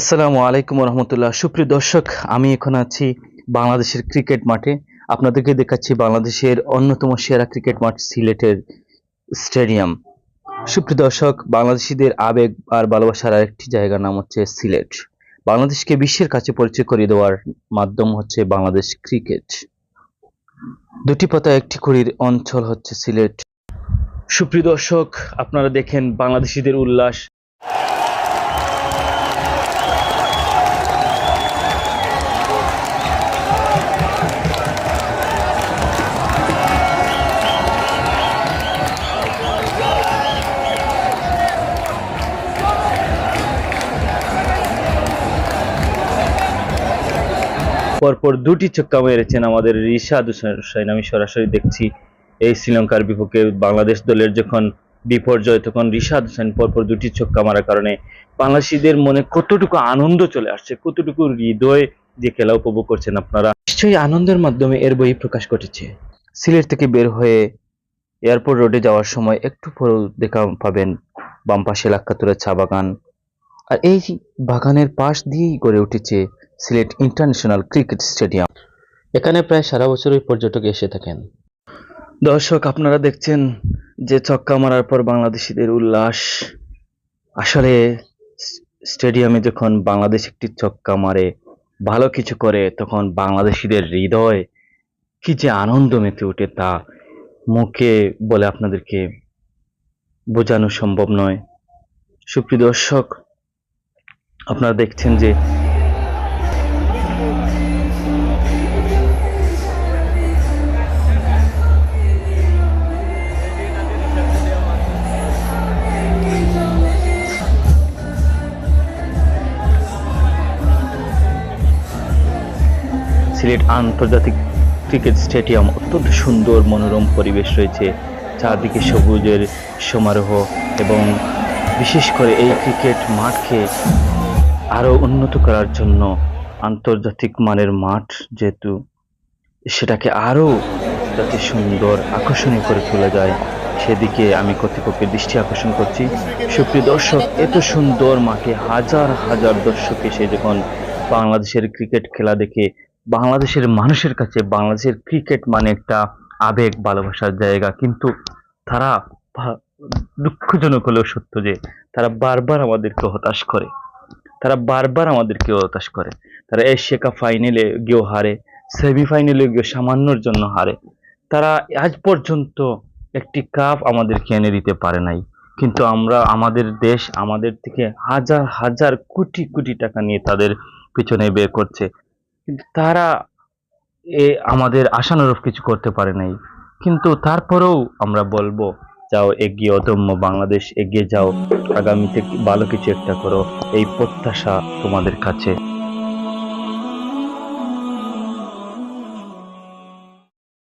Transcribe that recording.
আসসালামু আলাইকুম রহমতুল্লাহ সুপ্রিয় দর্শক, আমি এখন আছি বাংলাদেশের ক্রিকেট মাঠে। আপনাদেরকে দেখাচ্ছি বাংলাদেশের অন্যতম সেরা ক্রিকেট মাঠ সিলেটের স্টেডিয়াম। সুপ্রিয় দর্শক, বাংলাদেশিদের আবেগ আর ভালোবাসার আরেকটি জায়গার নাম হচ্ছে সিলেট। বাংলাদেশকে বিশ্বের কাছে পরিচয় করিয়ে দেওয়ার মাধ্যম হচ্ছে বাংলাদেশ ক্রিকেট। দুটি পাতা, একটি করির অঞ্চল হচ্ছে সিলেট। সুপ্রিয় দর্শক, আপনারা দেখেন বাংলাদেশিদের উল্লাস পরপর দুটি ছক্কা মেরেছেন আমাদের রিশাদ হুসাইন আমি সরাসরি দেখছি এই শ্রীলঙ্কার বিপক্ষে বাংলাদেশ দলের যখন বিপর্যয়, তখন রিশাদ হোসেন পরপর দুটি ছক্কা মারার কারণে বাংলাদেশিদের মনে কতটুকু আনন্দ চলে আসছে, কতটুকু হৃদয় যে খেলা উপভোগ করছেন আপনারা? নিশ্চয়ই আনন্দের মাধ্যমে এর বই প্রকাশ ঘটেছে। সিলেট থেকে বের হয়ে এয়ারপোর্ট রোডে যাওয়ার সময় একটু পর দেখা পাবেন বাম পাশে চা বাগান। আর এই বাগানের পাশ দিয়েই গড়ে উঠেছে সিলেট ইন্টারন্যাশনাল ক্রিকেট স্টেডিয়াম। এখানে প্রায় সারা বছরই পর্যটক এসে থাকেন। দর্শক আপনারা দেখছেন যে ছক্কা মারার পর বাংলাদেশিদের উল্লাস। আসলে স্টেডিয়ামে যখন বাংলাদেশ একটি ছক্কা মারে ভালো কিছু করে তখন বাংলাদেশিদের হৃদয় কি যে আনন্দ মেতে ওঠে তা মুখে বলে আপনাদেরকে বোঝানো সম্ভব নয়। সুপ্রিয় দর্শক আপনারা দেখছেন যে সিলেট আন্তর্জাতিক ক্রিকেট স্টেডিয়াম। অত্যন্ত সুন্দর মনোরম পরিবেশ রয়েছে। চারদিকে সবুজের সমারোহ এবং বিশেষ করে এই ক্রিকেট মাঠকে আরও উন্নত করার জন্য আন্তর্জাতিক মানের মাঠ যেহেতু, সেটাকে আরও যাতে সুন্দর আকর্ষণীয় করে তোলা যায়, সেদিকে আমি কর্তৃপক্ষের দৃষ্টি আকর্ষণ করছি। সুপ্রিয় দর্শক, এত সুন্দর মাঠে হাজার হাজার দর্শক এসে যখন বাংলাদেশের ক্রিকেট খেলা দেখে বাংলাদেশের মানুষের কাছে, বাংলাদেশের ক্রিকেট মানে একটা আবেগ, ভালোবাসার জায়গা। কিন্তু তারা দুঃখজনক হলেও সত্য যে, তারা বারবার আমাদেরকে হতাশ করে। তারা বারবার আমাদেরকে হতাশ করে। তারা এশিয়া কাপ ফাইনালে গিয়েও হারে সেমিফাইনালে গিয়ে সামান্যর জন্য হারে। তারা আজ পর্যন্ত একটি কাপ আমাদেরকে এনে দিতে পারে নাই। কিন্তু আমরা, আমাদের দেশ আমাদের থেকে হাজার হাজার কোটি কোটি টাকা নিয়ে তাদের পিছনে বের করছে। কিন্তু তারা এ আমাদের আশানুরূপ কিছু করতে পারে নাই। কিন্তু তারপরেও আমরা বলব, যাও এগিয়ে অদম্য বাংলাদেশ এগিয়ে যাও। আগামীতে ভালো কিছু একটা করো। এই প্রত্যাশা তোমাদের কাছে